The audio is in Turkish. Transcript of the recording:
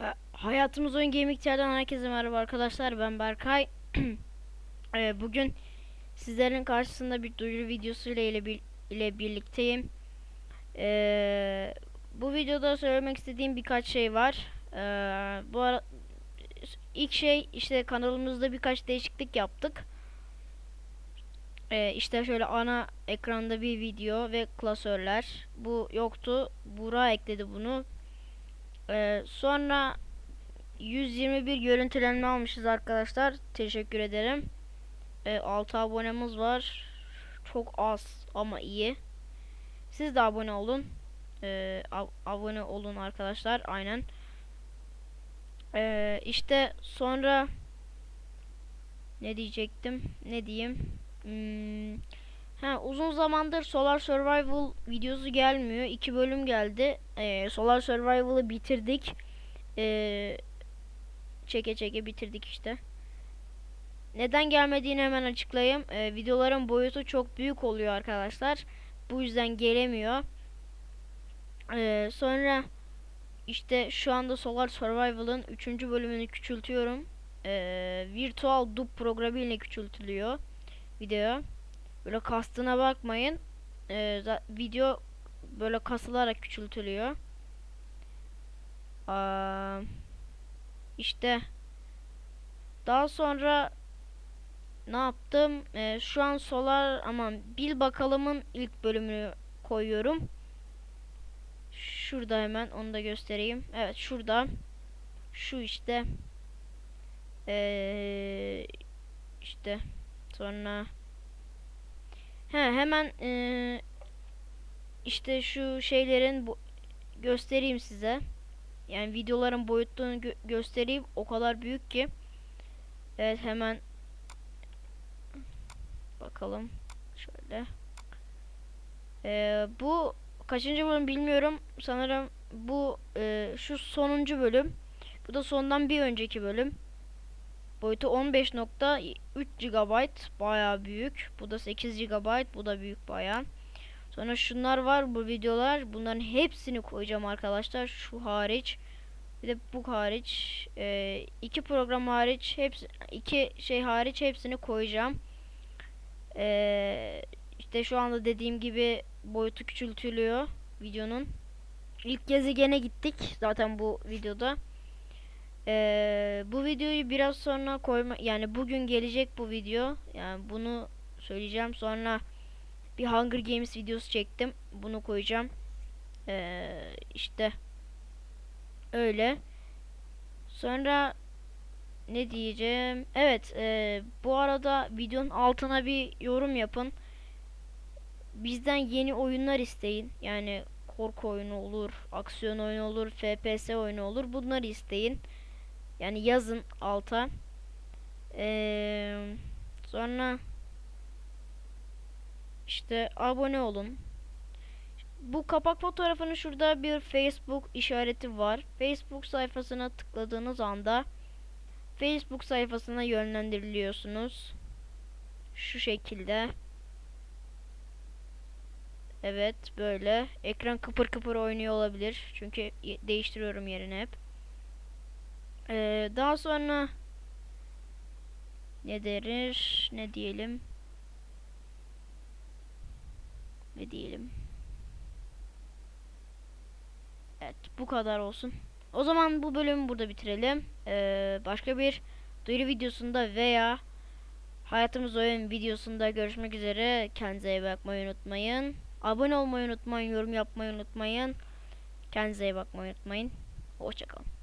Ha- Hayatımız Oyun Gaming'lerden herkese merhaba arkadaşlar. Ben Berkay. Ee, bugün sizlerin karşısında bir duyuru videosu ile ile, bir- ile birlikteyim. Ee, bu videoda söylemek istediğim birkaç şey var. Ee, bu ara ilk şey işte kanalımızda birkaç değişiklik yaptık. Ee, işte şöyle ana ekranda bir video ve klasörler. Bu yoktu. Buğra ekledi bunu. Ee, sonra 121 görüntülenme almışız arkadaşlar. Teşekkür ederim. Ee, 6 abonemiz var. Çok az ama iyi. Siz de abone olun. Ee, ab- abone olun arkadaşlar. Aynen. Ee, işte sonra ne diyecektim? Ne diyeyim? Hmm, ha, uzun zamandır Solar Survival videosu gelmiyor. İki bölüm geldi. Ee, Solar Survival'ı bitirdik. Ee, çeke çeke bitirdik işte. Neden gelmediğini hemen açıklayayım. Ee, videoların boyutu çok büyük oluyor arkadaşlar. Bu yüzden gelemiyor. Ee, sonra işte şu anda Solar Survival'ın 3. bölümünü küçültüyorum. Ee, Virtual Dub programı ile küçültülüyor video. Böyle kastına bakmayın. Ee, video böyle kasılarak küçültülüyor. Aa, işte daha sonra ne yaptım? Ee, şu an Solar aman Bil bakalımın ilk bölümünü koyuyorum. Şurada hemen onu da göstereyim. Evet şurada. Şu işte. Ee, işte sonra He hemen ee, işte şu şeylerin bu göstereyim size. Yani videoların boyutunu gö- göstereyim. O kadar büyük ki. Evet hemen bakalım. Şöyle. Ee, bu kaçıncı bölüm bilmiyorum. Sanırım bu e, şu sonuncu bölüm. Bu da sondan bir önceki bölüm. Boyutu 15.3 GB. Bayağı büyük. Bu da 8 GB. Bu da büyük bayağı. Sonra şunlar var bu videolar. Bunların hepsini koyacağım arkadaşlar. Şu hariç. Bir de bu hariç. e, iki program hariç. Hepsi, iki şey hariç hepsini koyacağım. E, işte şu anda dediğim gibi boyutu küçültülüyor videonun. İlk gezegene gittik zaten bu videoda. Ee, bu videoyu biraz sonra koyma yani bugün gelecek bu video. Yani bunu söyleyeceğim. Sonra bir Hunger Games videosu çektim. Bunu koyacağım. Ee, işte öyle. Sonra ne diyeceğim? Evet, e, bu arada videonun altına bir yorum yapın. Bizden yeni oyunlar isteyin. Yani korku oyunu olur, aksiyon oyunu olur, FPS oyunu olur. Bunları isteyin. Yani yazın alta. Ee, sonra işte abone olun. Bu kapak fotoğrafının şurada bir Facebook işareti var. Facebook sayfasına tıkladığınız anda Facebook sayfasına yönlendiriliyorsunuz. Şu şekilde. Evet böyle. Ekran kıpır kıpır oynuyor olabilir. Çünkü değiştiriyorum yerini hep. Ee, daha sonra ne deriz? Ne diyelim? Ne diyelim? Evet bu kadar olsun. O zaman bu bölümü burada bitirelim. Ee, başka bir duyuru videosunda veya Hayatımız Oyun videosunda görüşmek üzere. Kendinize iyi bakmayı unutmayın. Abone olmayı unutmayın. Yorum yapmayı unutmayın. Kendinize iyi bakmayı unutmayın. Hoşçakalın.